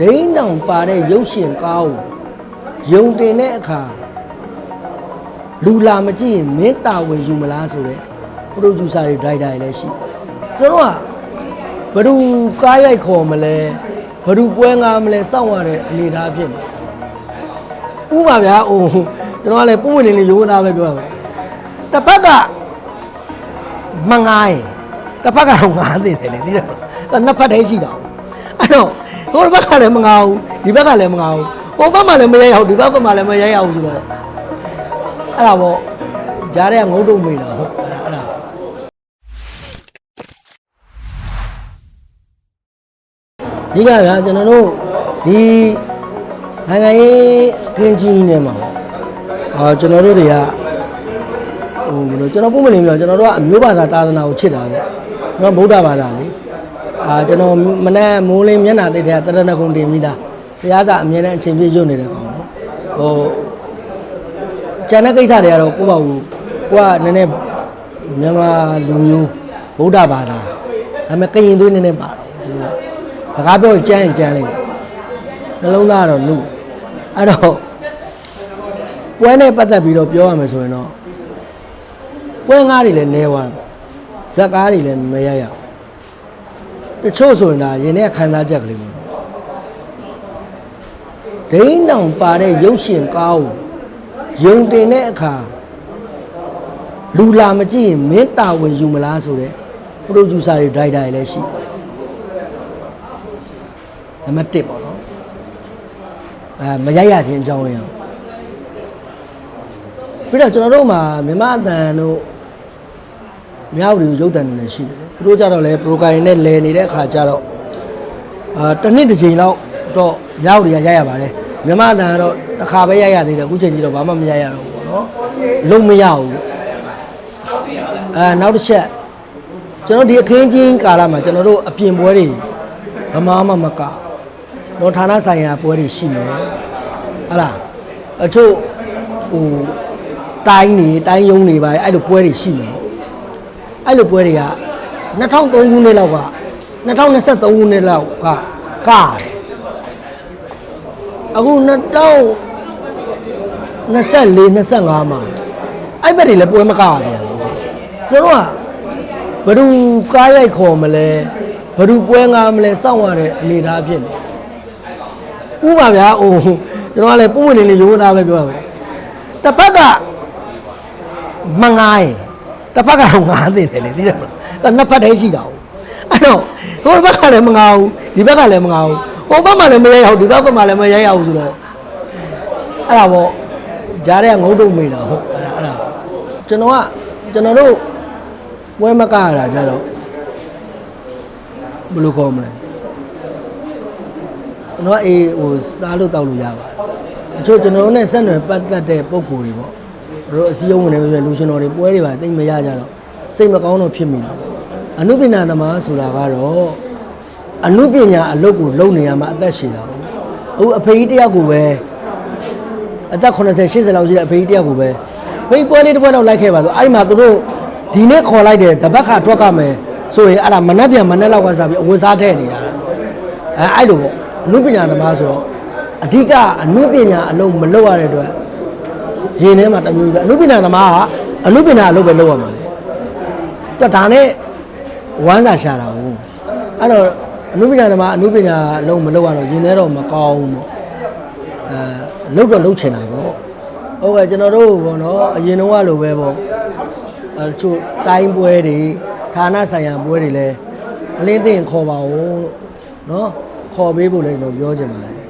ဒိန်းတောင်ပါတဲ့ရုပ်ရှင်ကားကိုယုံတင်တဲ့အခါလူလာမကြည့်ရင်မင်းတာဝန်ယူမလားဆိုတဲ့ပရိုဂျူဆာတွေဒရိုက်တာတွေလည်းရှိကျွန်တော်ကဘယ်သူကားရိုက်ခေါ်မလဲဘယ်သူပွဲငါမလဲစောင့်ရတဲ့အနေအထားဖြစ်နေဥပါဗျာအိုးကျွန်တော်ကလည်းပုံဝင်နေလေးရိုးသားပဲပြောတာတစ်ဖက်ကမငားရင်တစ်ဖက်ကတော့ငားနေတယ်လေသိတယ်အဲ့နှစ်ဖက်တည်းရှိတာအဲ့တော့ ဟိုဘက်ကလည်းမငားဘူးဒီဘက်ကလည်းမငားဘူးဟိုဘက်မှလည်းမရဲရဘူးဒီဘက်ကမှလည်းမရဲရဘူးဆိုတော့အဲ့ဒါပေါ့ကြားတဲ့ငုတ်တုံမိန်တာဟုတ်အဲ့ဒါဒီကဗျာကျွန်တော်တို့ဒီနိုင်ငံရေးထင်းကြီးနေမှာအာကျွန်တော်တို့တွေကဟိုဘယ်လိုကျွန်တော်ပုံမလင်းပြောကျွန်တော်တို့ကအမျိုးဘာသာသာသနာကိုချစ်တာပဲကျွန်တော်ဗုဒ္ဓဘာသာလေ အာကျွန်တော်မနေ့မိုးလင်းမျက်နှာသိတဲ့တရဏဂုံတင်ပြီးသားဘုရားသာအမြဲတမ်းအချိန်ပြည့်ရွတ်နေတဲ့ကောင်နော်ဟိုကျန်တဲ့ကိစ္စတွေကတော့ကိုယ့်ဘာကိုကိုကနည်းနည်းမြန်မာလူမျိုးဗုဒ္ဓဘာသာဒါပေမဲ့ကရင်သွေးနည်းနည်းပါတယ်သူကစကားပြောရင်ကြမ်းရင်ကြမ်းလိုက်နှလုံးသားကတော့နုအဲ့တော့ပွဲနဲ့ပတ်သက်ပြီးတော့ပြောရမယ်ဆိုရင်တော့ပွဲငါးတွေလည်းနဲသွားတယ်ဇက်ကားတွေလည်းမရရဘူး တချို့ဆိုရင်ဒါရင်ထဲခံစားချက်ကလေးပေါ့ဒိန်းတောင်ပါတဲ့ရုပ်ရှင်ကားကိုယုံတင်တဲ့အခါလူလာမကြည့်ရင်မင်းတာဝန်ယူမလားဆိုတဲ့ပရိုဂျူဆာတွေဒရိုက်တာတွေလည်းရှိတယ်နံပါတ်1ပေါ့နော်အဲမရိုက်ရခြင်းအကြောင်းရင်းပြီးတော့ကျွန်တော်တို့မှာမြန်မာအတန်တို့ မြောက်ရီရုပ်တန်တွေလည်းရှိတယ်သူတို့ကြတော့လေပရိုဂိုင်နဲ့လဲနေတဲ့အခါကျတော့အာတစ်နှစ်တစ်ချိန်လောက်တော့မြောက်ရီကရိုက်ရပါတယ်မြန်မာအတန်ကတော့တစ်ခါပဲရိုက်ရသေးတယ်အခုချိန်ကြီးတော့ဘာမှမရိုက်ရတော့ဘူးပေါ့နော်လုံးမရဘူးအဲနောက်တစ်ချက်ကျွန်တော်ဒီအခင်းချင်းကာလမှာကျွန်တော်တို့အပြင်ပွဲတွေဗမာမှမကတော့ဌာနဆိုင်ရာပွဲတွေရှိမယ်ဟုတ်လားအချို့ဟိုတိုင်းနေတိုင်းယုံနေပါအဲ့လိုပွဲတွေရှိမယ် အဲ့လိုပွဲတွေက2003ခုနှစ်လောက်က2023ခုနှစ်လောက်ကကားတယ်အခု2024 25မှာအဲ့ဘက်တွေလည်းပွဲမကားပြန်ဘူးကျွန်တော်ကဘယ်သူကားရိုက်ခေါ်မလဲဘယ်သူပွဲငါမလဲစောင့်ရတဲ့အနေအထားဖြစ်နေဥပါဗျာအိုးကျွန်တော်ကလည်းပုံဝင်နေလေးရိုးသားပဲပြောတာတစ်ဖက်ကမငားရင် တစ်ဖက်ကတော့ငားနေတယ်လေသိတယ်မလားနှစ်ဖက်တည်းရှိတာအဲ့တော့ဟိုဘက်ကလည်းမငားဘူးဒီဘက်ကလည်းမငားဘူးဟိုဘက်မှလည်းမရဲရဘူးဒီဘက်ကမှလည်းမရဲရဘူးဆိုတော့အဲ့ဒါပေါ့ကြားတဲ့ငုတ်တုံမိန်တာဟုတ်အဲ့ဒါအဲ့ဒါကျွန်တော်ကကျွန်တော်တို့ပွဲမကရတာကြတော့ဘယ်လိုခေါ်မလဲကျွန်တော်ကအေးဟိုစားလို့တောက်လို့ရပါတယ်တချို့ကျွန်တော်တို့နဲ့ဆက်နွယ်ပတ်သက်တဲ့ပုံကိုယ်တွေပေါ့ တို့အစည်းအဝေးနေပြီလူရှင်တော်တွေပွဲတွေပါတိတ်မရကြတော့စိတ်မကောင်းတော့ဖြစ်မိတာပေါ့အနုပညာသမားဆိုတာကတော့အနုပညာအလုပ်ကိုလုပ်နေရမှာအသက်ရှင်တာပေါ့အခုအဖေကြီးတယောက်ကိုပဲအသက်80 80လောက်ရှိတဲ့အဖေကြီးတယောက်ကိုပဲဖေးပွဲလေးတစ်ပွဲတော့လိုက်ခဲ့ပါဆိုအဲ့ဒီမှာသူတို့ဒီနေ့ခေါ်လိုက်တယ်တပတ်ခါထွက်ကမယ်ဆိုရင်အဲ့ဒါမနှက်ပြန်မနှက်လောက်ကစားပြီးအဝတ်စားထည့်နေတာအဲအဲ့လိုပေါ့အနုပညာသမားဆိုတော့အဓိကအနုပညာအလုံးမလုပ်ရတဲ့အတွက် ရင်ထဲမှာတမျိုးပဲအနုပညာသမားကအနုပညာအလုပ်ပဲလုပ်ရမှာလေတော့ဒါနဲ့ဝမ်းစာရှာတာဟုတ်အဲ့တော့အနုပညာသမားအနုပညာအလုံးမလုပ်ရတော့ရင်ထဲတော့မကောင်းဘူးပေါ့အဲလုပ်တော့လုပ်ချင်တာပေါ့ဟုတ်ကဲ့ကျွန်တော်တို့ပေါ့နော်အရင်တော့လိုပဲပေါ့အဲတချို့တိုင်းပွဲတွေဌာနဆိုင်ရာပွဲတွေလည်းအလင်းသိရင်ခေါ်ပါဦးလို့နော်ခေါ်ပေးဖို့လည်းကျွန်တော်ပြောချင်ပါတယ်